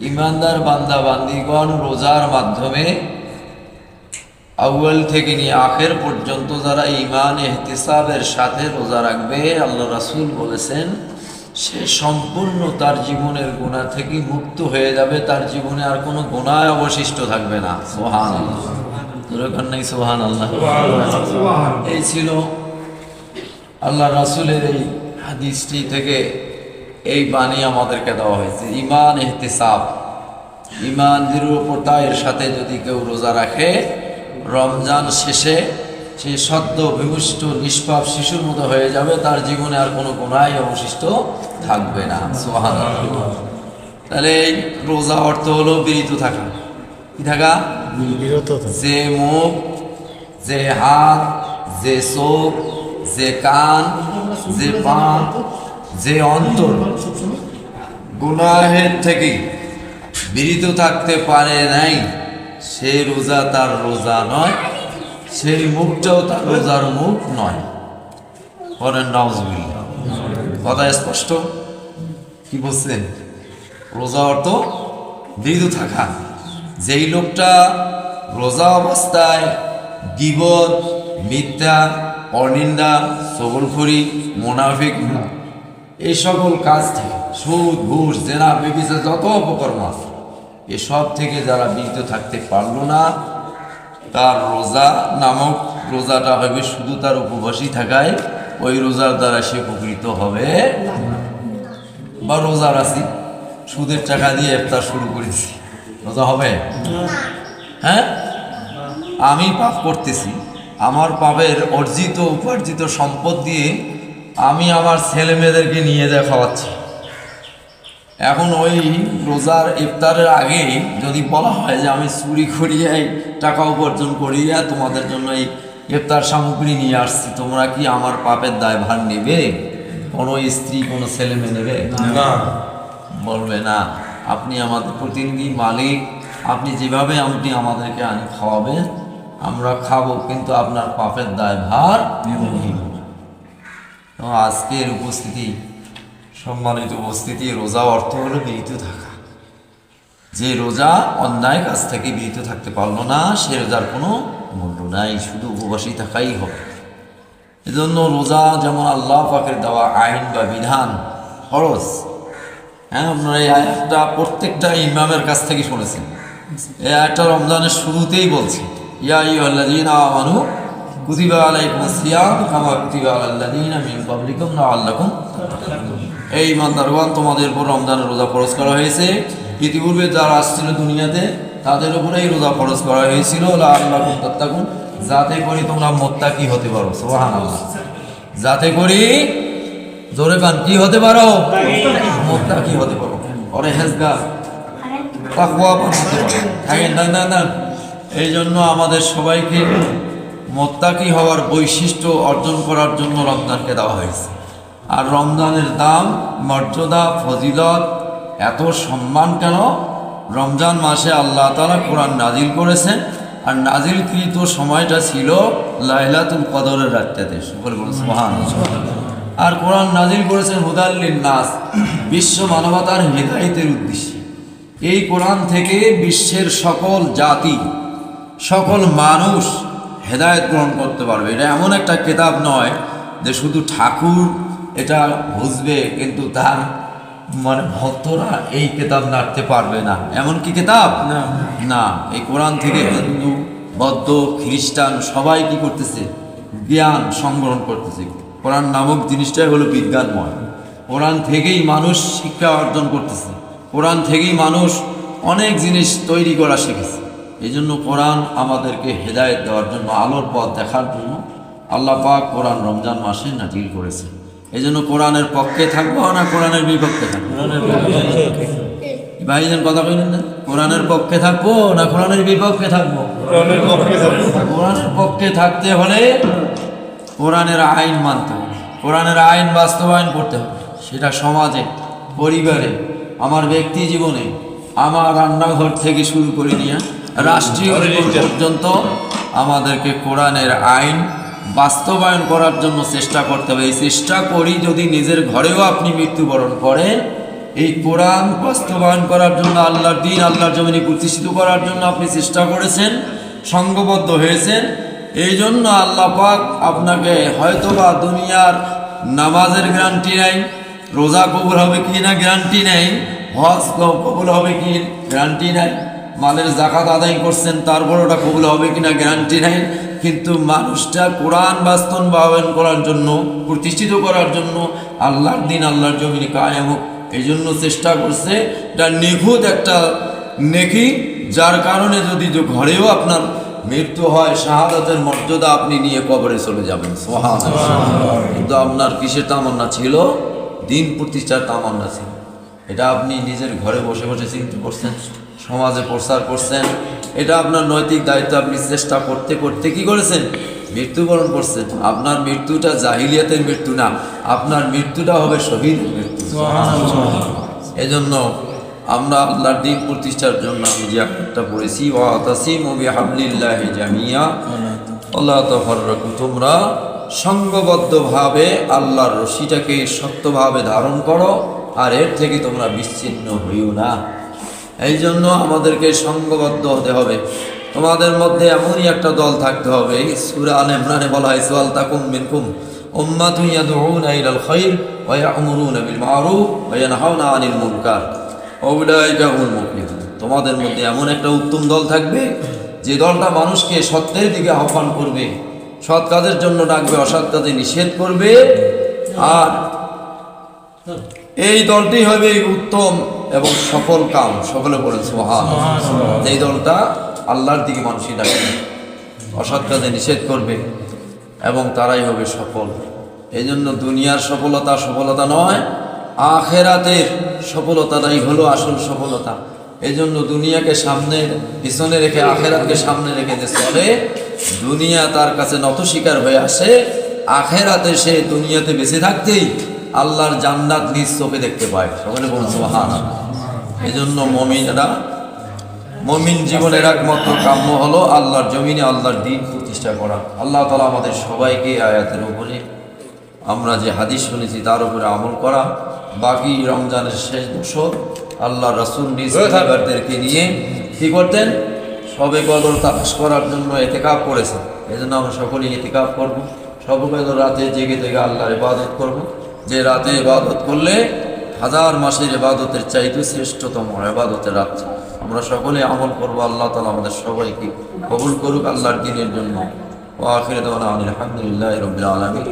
ইমানদার বান্দা বান্দিগণ রোজার মাধ্যমে আউয়াল থেকে নিয়ে আখের পর্যন্ত যারা ইমান এহতিসাবের সাথে রোজা রাখবে আল্লাহ রাসূল বলেছেন সে সম্পূর্ণ তার জীবনের গুণা থেকে মুক্ত হয়ে যাবে তার জীবনে আর কোনো গুণায় অবশিষ্ট থাকবে না। সোহান নাই সোহান আল্লাহ এই ছিল আল্লাহ রাসূলের এই হাদিসটি থেকে এই বাণী আমাদেরকে দেওয়া হয়েছে। ইমান এহতিসাব ইমান দৃঢ়তার সাথে যদি কেউ রোজা রাখে রমজান শেষে সে সদ্য বিমুষ্ট নিষ্পাপ শিশুর মতো হয়ে যাবে তার জীবনে আর কোনো গুণাই অবশিষ্ট থাকবে না। সোহান তাহলে এই রোজা অর্থ হলো বিরিত থাকা। কি থাকা। যে মুখ যে হাত যে চোখ যে কান যে পা যে অন্তর গুনাহের থেকে বিরিত থাকতে পারে নাই, সে রোজা তার রোজা নয় সেই মুখটাও তার রোজার মুখ নয়। করেন নাউজবিল্লাহ। কথা স্পষ্ট? কি বলছেন? রোজা অর্থ বিরত থাকা। যেই লোকটা রোজা অবস্থায় গিবত, মিথ্যা, অনিন্দা সবলখড়ি মোনাফিক এই সকল কাজ থেকে সুদ, ঘুষ জেনা বিবিসে যত অপকর্ম আছে এসব থেকে যারা বিরত থাকতে পারল না, তার রোজা নামক রোজাটা হবে শুধু তার উপবাসী থাকায়, ওই রোজার দ্বারা সে উপকৃত হবে বা রোজার আছি সুদের টাকা দিয়ে ইফতার শুরু করেছি। রোজা হবে? হ্যাঁ? আমি পাপ করতেছি, আমার পাপের অর্জিত, উপার্জিত সম্পদ দিয়ে আমি আমার ছেলে মেয়েদেরকে নিয়ে যা খাওয়াচ্ছি। এখন ওই রোজার ইফতারের আগে যদি বলা হয় যে আমি চুরি করিয়ে টাকা উপার্জন করিয়া তোমাদের জন্য এই ইফতার সামগ্রী নিয়ে আসছি তোমরা কি আমার পাপের দায় ভার নেবে? কোনো স্ত্রী কোনো ছেলে মেয়ে নেবে? না। বলবে না আপনি আমাদের প্রতিনিধি মালিক আপনি যেভাবে আপনি আমাদেরকে আনি খাওয়াবেন আমরা খাব কিন্তু আপনার পাপের দায় ভার নিব তো আজকের উপস্থিতি, সম্মানিত উপস্থিতি, রোজা অর্থ হলো বিরত থাকা। যে রোজা অন্যায় কাছ থেকে বিরত থাকতে পারল না, সে রোজার কোনো মূল্য নাই, শুধু উপবাসী থাকাই হবে। এজন্য রোজা যেমন আল্লাহ পাকের দেওয়া আইন বা বিধান খরচ হ্যাঁ আপনারা এই আয়াতটা প্রত্যেকটা ইমামের কাছ থেকে শুনেছেন। এই আয়াতটা রমজানের শুরুতেই বলছে। ইয়া ইয়ুহাল্লাযীনা আমানু কুতিবা আলাইকুমুস সিয়াম কামা কুতিবা আলাল্লাযীনা মিন ক্বাবলিকুম এই ইমানদারগণ তোমাদের উপর রমজানের রোজা ফরজ করা হয়েছে। ইতিপূর্বে যারা আসছিল দুনিয়াতে, তাদের উপরেই রোজা ফরজ করা হয়েছিল। লাআল্লাকুম তাত্তাকুন। যাতে করে তোমরা মোত্তাকি হতে পারো। সুবহানাল্লাহ। যাতে করি জোরে কান, কি হতে পারো? মোত্তাকি হতে পারো। অরে হেজগা তাকওয়া হতে পারো না না এই জন্য আমাদের সবাইকে মোত্তাকি হওয়ার বৈশিষ্ট্য অর্জন করার জন্য রমজানকে দেওয়া হয়েছে। আর রমজানের দাম, মর্যাদা, ফজিলত, এত সম্মান কেন? রমজান মাসে আল্লাহ তালা কোরআন নাজিল করেছেন। আর নাজিলকৃত সময়টা ছিল লাইলাতুল কদরের রাত্রিতে। সকলে সুবহান আর কোরআন নাজিল করেছেন হুদাল্লিন নাস, বিশ্ব মানবতার হেদায়তের উদ্দেশ্যে। এই কোরআন থেকে বিশ্বের সকল জাতি, সকল মানুষ হেদায়েত গ্রহণ করতে পারবে। এটা এমন একটা কেতাব নয় যে শুধু ঠাকুর এটা বুঝবে কিন্তু তার মানে ভক্তরা এই কেতাব নাড়তে পারবে না। এমন কি কিতাব? না। না। এই কোরআন থেকে হিন্দু বৌদ্ধ খ্রিস্টান সবাই কি করতেছে? জ্ঞান সংগ্রহণ করতেছে। কোরআন নামক জিনিসটাই হলো বিজ্ঞানময়। কোরআন থেকেই মানুষ শিক্ষা অর্জন করতেছে। কোরআন থেকেই মানুষ অনেক জিনিস তৈরি করা শিখেছে। এই জন্য কোরআন আমাদেরকে হেদায়েত দেওয়ার জন্য আলোর পথ দেখার জন্য আল্লাহ পাক কোরআন রমজান মাসে নাজিল করেছে এই জন্য কোরআনের পক্ষে থাকব না কোরআনের বিপক্ষে থাকব? ভাইজান কথা কইলেন না? কোরআনের পক্ষে থাকব না কোরআনের বিপক্ষে থাকব? কোরআনের পক্ষে থাকব। কোরআনের পক্ষে থাকতে হলে কোরআনের আইন মানতে হবে। কোরআনের আইন বাস্তবায়ন করতে হবে। সেটা সমাজে পরিবারে আমার ব্যক্তি জীবনে আমার রান্নাঘর থেকে শুরু করে নিয়ে রাষ্ট্রীয় পর্যন্ত আমাদেরকে কোরআনের আইন বাস্তবায়ন করার জন্য চেষ্টা করতে হবে। এই চেষ্টা করি যদি নিজের ঘরেও আপনি মৃত্যুবরণ করেন এই কোরআন বাস্তবায়ন করার জন্য আল্লাহর দিন আল্লাহর জমিনে প্রতিষ্ঠিত করার জন্য আপনি চেষ্টা করেছেন সঙ্গবদ্ধ হয়েছেন এই জন্য আল্লাহ পাক আপনাকে হয়তোবা দুনিয়ার নামাজের গ্যারান্টি নেই রোজা কবুল হবে কি না গ্যারান্টি নেই হজ কবুল হবে কি গ্যারান্টি নাই। মালের জাকাত আদায় করছেন তারপর ওটা কবুল হবে কিনা গ্যারান্টি নেই। কিন্তু মানুষটা কোরআন বাস্তবায়ন করার জন্য, প্রতিষ্ঠিত করার জন্য আল্লাহর দিন আল্লাহর জমিনে কায়েম হোক এই জন্য চেষ্টা করছে। এটা নিখুঁত একটা নেকি, যার কারণে যদি ঘরেও আপনার মৃত্যু হয়, শাহাদাতের মর্যাদা আপনি নিয়ে কবরে চলে যাবেন। কিন্তু আপনার কিসের তামান্না ছিল? দিন প্রতিষ্ঠার তামান্না ছিল। এটা আপনি নিজের ঘরে বসে বসে চিন্তা করছেন? সমাজে প্রচার করছেন। এটা আপনার নৈতিক দায়িত্ব আপনি চেষ্টা করতে করতে কি করেছেন? মৃত্যুবরণ করছেন। আপনার মৃত্যুটা জাহিলিয়াতের মৃত্যু না আপনার মৃত্যুটা হবে শহীদ মৃত্যু। এজন্য আমরা আল্লাহর দিন প্রতিষ্ঠার জন্য আমি যে একটা পড়েছি ওয়াতাসিম বিহাবলিল্লাহি জামিয়া। আল্লাহ তফরকু তোমরা সঙ্গবদ্ধভাবে আল্লাহর রশিটাকে শক্তভাবে ধারণ করো আর এর থেকে তোমরা বিচ্ছিন্ন হইও না। এই জন্য আমাদেরকে সঙ্গবদ্ধ হতে হবে। তোমাদের মধ্যে এমনই একটা দল থাকতে হবে। সুরা আল ইমরানে বলা হয় তাকুম মুফলিহুন। তোমাদের মধ্যে এমন একটা উত্তম দল থাকবে, যে দলটা মানুষকে সত্যের দিকে আহ্বান করবে, সৎ কাজের জন্য ডাকবে, অসৎ কাজে নিষেধ করবে। আর এই দলটি হবে উত্তম এবং সফল কাম সকলে বলেন সোহান এই দলটা আল্লাহর দিকে মানুষই ডাকবে অসৎ কাজে নিষেধ করবে এবং তারাই হবে সফল। এই জন্য দুনিয়ার সফলতা সফলতা নয় আখেরাতের সফলতাটাই হলো আসল সফলতা। এই জন্য দুনিয়াকে সামনে পিছনে রেখে আখেরাতকে সামনে রেখে যে চলে দুনিয়া তার কাছে নত শিকার হয়ে আসে। আখেরাতে সে দুনিয়াতে বেঁচে থাকতেই আল্লাহর জান্নাত নিজ চোখে দেখতে পায়। সকলে বলছে হান এই জন্য মমিনেরা মমিন জীবনের একমাত্র কাম্য হলো আল্লাহর জমিনে আল্লাহর দিন প্রতিষ্ঠা করা। আল্লাহ তালা আমাদের সবাইকে আয়াতের উপরে আমরা যে হাদিস শুনেছি তার উপরে আমল করা। বাকি রমজানের শেষ বছর আল্লাহ রাসুল নিজ পরিবারদেরকে নিয়ে কি করতেন? সবে কদর তালাশ করার জন্য এতেকাপ করেছেন। এই জন্য আমরা সকলেই এতেকাপ করব। সবে কদর রাতে জেগে জেগে আল্লাহর ইবাদত করব। যে রাতে ইবাদত করলে হাজার মাসের ইবাদতের চাইতে শ্রেষ্ঠতম ইবাদতের রাত। আমরা সকলে আমল করব, আল্লাহ তালা আমাদের সবাইকে কবুল করুক আল্লাহর দিনের জন্য। ও আখির দেওয়ানা আলহামদুলিল্লাহ রবিল আলমী